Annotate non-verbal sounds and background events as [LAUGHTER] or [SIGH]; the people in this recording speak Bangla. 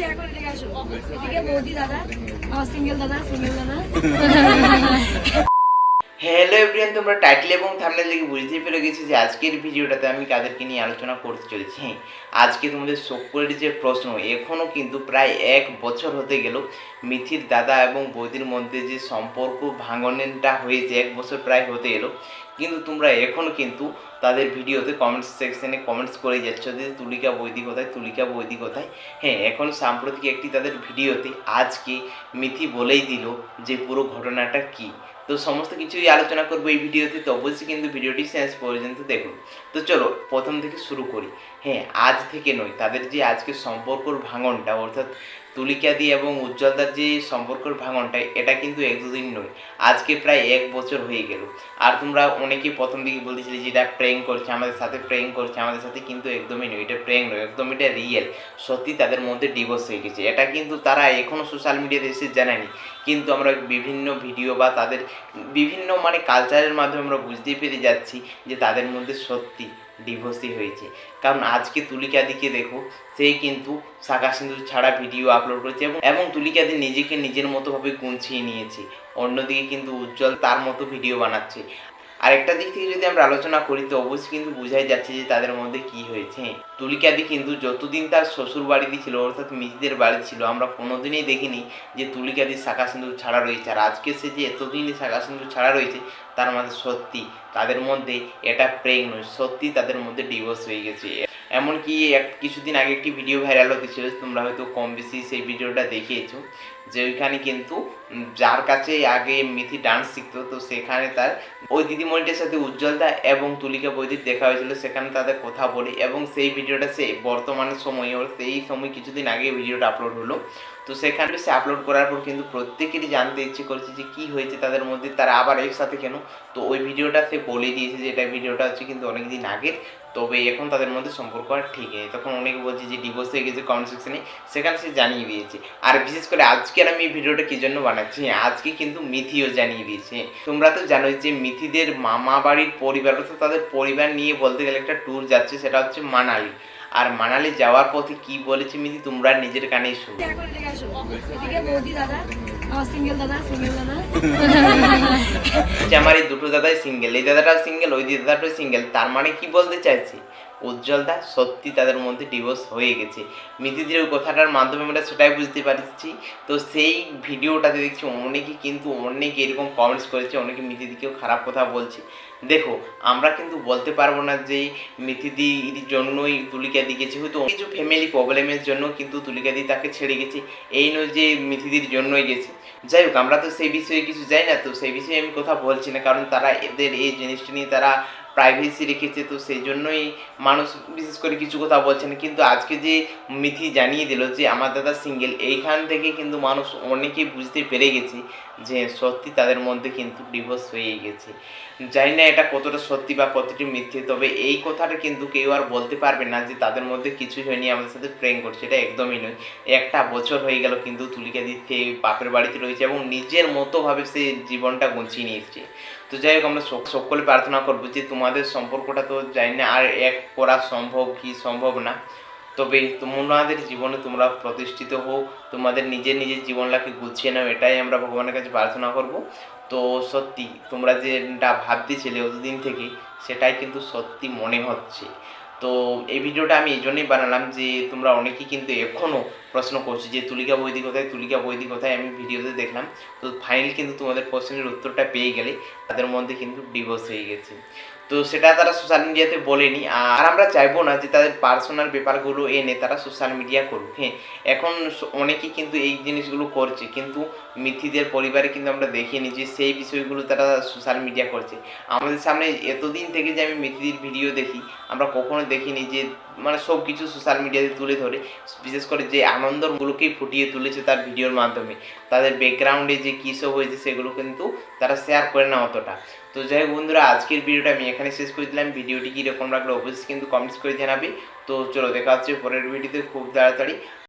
চেয়ার করে এদিকে আসো এদিকে দাদা সিঙ্গেল দাদা। [LAUGHS] হ্যালো এভরিয়ান তোমরা টাইটেল এবং থামনেল দেখে বুঝতেই পেরে গেছি যে আজকের ভিডিওটাতে আমি কাদেরকে নিয়ে আলোচনা করতে চলেছি। হ্যাঁ আজকে তোমাদের সকলের যে প্রশ্ন এখনও কিন্তু প্রায় এক বছর হতে গেল মিথির দাদা এবং বৌদির মধ্যে যে সম্পর্ক ভাঙনটা হয়েছে, এক বছর প্রায় হতে এলো কিন্তু তোমরা এখনও কিন্তু তাদের ভিডিওতে কমেন্টস সেকশনে কমেন্টস করে যাচ্ছ যে তুলিকা বৈদি কোথায়, তুলিকা বৈদি কোথায়। হ্যাঁ এখন সাম্প্রতিক একটি তাদের ভিডিওতে আজকে মিথি বলেই দিল যে পুরো ঘটনাটা কী। তো সমস্ত কিছুই আলোচনা করব এই ভিডিওতে, তো অবশ্যই কিন্তু ভিডিওটি শেষ পর্যন্ত দেখুন। তো চলো, প্রথম থেকে শুরু করি। হ্যাঁ আজ থেকে নয়। তাদের যে আজকে সম্পর্কর ভাঙনটা, অর্থাৎ তুলিকাদি এবং উজ্জ্বলদার যে সম্পর্কর ভাঙনটা, এটা কিন্তু এক দুদিন নয়। আজকে প্রায় এক বছর হয়ে গেল। আর তোমরা অনেকেই প্রথম দিকে বলতেছিলে যে এটা প্রেং করছে, আমাদের সাথে প্রেং করছে, আমাদের সাথে কিন্তু একদমই নয়। এটা প্রেং নয়, একদম এটা রিয়েল সত্যি তাদের মধ্যে ডিভোর্স হয়ে গেছে। এটা কিন্তু তারা এখনও সোশ্যাল মিডিয়াতে এসে জানায়নি। কিন্তু আমরা বিভিন্ন ভিডিও বা তাদের বিভিন্ন মানে কালচারের মাধ্যমে আমরা বুঝতে পেরে যাচ্ছি যে তাদের মধ্যে সত্যি ডিভোর্সই হয়েছে। কারণ আজকে তুলিকাদিকে দেখো, সে কিন্তু শাখা সিন্ধু ছাড়া ভিডিও আপলোড করেছে এবং এবং তুলিকাদি নিজেকে নিজের মতোভাবে গুছিয়ে নিয়েছে। অন্যদিকে কিন্তু উজ্জ্বল তার মতো ভিডিও বানাচ্ছে। আরেকটা দিক থেকে যদি আমরা আলোচনা করি, তো অবশ্যই কিন্তু বোঝাই যাচ্ছে যে তাদের মধ্যে কি হয়েছে। তুলিকাদি কিন্তু যতদিন তার শ্বশুর বাড়িতে ছিল, অর্থাৎ মিজিদের বাড়ি ছিল, আমরা কোনোদিনই দেখিনি যে তুলিকাদি শাখা সিঁদুর ছাড়া রয়েছে। আর আজকে সে যে এতদিনই শাখা সিঁদুর ছাড়া রয়েছে, তার মধ্যে সত্যি তাদের মধ্যে এটা প্রেগ নয়, সত্যি তাদের মধ্যে ডিভোর্স হয়ে গেছে। এমনকি এক কিছুদিন আগে একটি ভিডিও ভাইরাল হতেছিল তোমরা হয়তো কম বেশি সেই ভিডিওটা দেখিয়েছো যে ওইখানে কিন্তু যার কাছে আগে মিথি ডান্স শিখতো, তো সেখানে তার ওই দিদিমণিটার সাথে উজ্জ্বলদা এবং তুলিকা বৈদিক দেখা হয়েছিল। সেখানে তাদের কথা বলি এবং সেই ভিডিওটা সে বর্তমানে সময়ে ওর সেই সময় কিছুদিন আগে ভিডিওটা আপলোড হলো। তো সেখানে সে আপলোড করার পর কিন্তু প্রত্যেকেরই জানতে ইচ্ছে করছে যে কি হয়েছে তাদের মধ্যে, তারা আবার একসাথে কেন? তো ওই ভিডিওটা সে বলে দিয়েছে যে এটা ভিডিওটা হচ্ছে কিন্তু অনেক দিন আগের, তবে এখন তাদের মধ্যে সম্পর্ক আর ঠিক নেই। তখন অনেকে বলছে যে ডিভোর্স হয়ে গেছে কমেন্ট সেকশনে সেখানে সে জানিয়ে দিয়েছে। আর বিশেষ করে আজকের আমি এই ভিডিওটা কী জন্য বানাচ্ছি, আজকে কিন্তু মিথিও জানিয়ে দিয়েছে। তোমরা তো জানোই যে মিথিদের মামা বাড়ির পরিবার তো তাদের পরিবার নিয়ে বলতে গেলে একটা ট্যুর যাচ্ছে, সেটা হচ্ছে মানালি। আর মানালি যাওয়ার পথে কি বলেছে মিথি, তোমরা নিজের কানেই শুনো। দাদা আমার এই দুটো দাদাই সিঙ্গেল এই দাদাটাও সিঙ্গেল ওই দাদাটাও সিঙ্গেল তার মানে কি বলতে চাইছি? উজ্জ্বলদা সত্যি তাদের মধ্যে ডিভোর্স হয়ে গেছে। মিথিদের ওই কথাটার মাধ্যমে আমরা সেটাই বুঝতে পারছি। তো সেই ভিডিওটাতে দেখছি অনেকে কিন্তু অনেকে এরকম কমেন্টস করেছে, অনেকে মিথিদিকেও খারাপ কথা বলছে। দেখো, আমরা কিন্তু বলতে পারব না যে মিথিদির জন্যই তুলিকাদি গেছে হয়তো কিছু ফ্যামিলি প্রবলেমের জন্য কিন্তু তুলিকাদি তাকে ছেড়ে গেছে। এই নয় যে মিথিদির জন্যই গেছে। যাই হোক, আমরা তো সেই বিষয়ে কিছু যাই না, তো সেই বিষয়ে আমি কথা বলছি না, কারণ তারা এদের এই জিনিসটা নিয়ে তারা প্রাইভেসি রেখেছে, তো সেই জন্যই মানুষ বিশেষ করে কিছু কথা বলছে না। কিন্তু আজকে যে মিথি জানিয়ে দিল যে আমার দাদা সিঙ্গেল এইখান থেকে কিন্তু মানুষ অনেকেই বুঝতে পেরে গেছে যে সত্যি তাদের মধ্যে কিন্তু ডিভোর্স হয়ে গেছে। জানি না এটা কতটা সত্যি বা কতটি মিথ্যে, তবে এই কথাটা কিন্তু কেউ আর বলতে পারবে না যে তাদের মধ্যে কিছুই হয়নি, আমাদের সাথে প্রেম করছে, এটা একদমই নয়। একটা বছর হয়ে গেল কিন্তু তুলিকা দিতে বাপের বাড়িতে রয়েছে এবং নিজের মতোভাবে সে জীবনটা গুছিয়ে নিয়েছে। তো যাই হোক, আমরা সকলে প্রার্থনা করব যে তোমাদের সম্পর্কটা তো জানি না আর এক করা সম্ভব কি সম্ভব না। তবে তোমাদের জীবনে তোমরা প্রতিষ্ঠিত হোক, তোমাদের নিজের নিজের জীবনটাকে গুছিয়ে নাও, এটাই আমরা ভগবানের কাছে প্রার্থনা করব। তো সত্যি তোমরা যেটা ভাবতেছিলে অতদিন থেকে, সেটাই কিন্তু সত্যি মনে হচ্ছে। তো এই ভিডিওটা আমি এই জন্যই বানালাম যে তোমরা অনেকেই কিন্তু এখনও প্রশ্ন করছ যে তুলিকা বৈদিক কোথায়, তুলিকা বৈদিক কোথায় আমি ভিডিওতে দেখলাম। তো ফাইনাল কিন্তু তোমাদের প্রশ্নের উত্তরটা পেয়ে গেলে তাদের মধ্যে কিন্তু ডিভোর্স হয়ে গেছে। তো সেটা তারা সোশ্যাল মিডিয়াতে বলেনি। আর আমরা চাইব না যে তাদের পার্সোনাল ব্যাপারগুলো এনে তারা সোশ্যাল মিডিয়া করুক। হ্যাঁ এখন অনেকে কিন্তু এই জিনিসগুলো করছে। কিন্তু মিথিদের পরিবারে কিন্তু আমরা দেখিনি যে সেই বিষয়গুলো তারা সোশ্যাল মিডিয়া করছে। আমাদের সামনে এতদিন থেকে যে আমি মিথিদের ভিডিও দেখি, আমরা কখনো দেখিনি যে মানে সব কিছু সোশ্যাল মিডিয়াতে তুলে ধরে। বিশেষ করে যে আনন্দগুলোকেই ফুটিয়ে তুলেছে তার ভিডিওর মাধ্যমে। তাদের ব্যাকগ্রাউন্ডে যে কী সব হয়েছে সেগুলো কিন্তু তারা শেয়ার করে না অতটা। তো যাই হোক বন্ধুরা, আজকের ভিডিওটা আমি এখানে শেষ করে দিলাম। ভিডিওটি কীরকম রাখলে অবশ্যই কিন্তু কমেন্টস করে জানাবে। তো চলো, দেখা হচ্ছে পরের ভিডিওতে খুব তাড়াতাড়ি।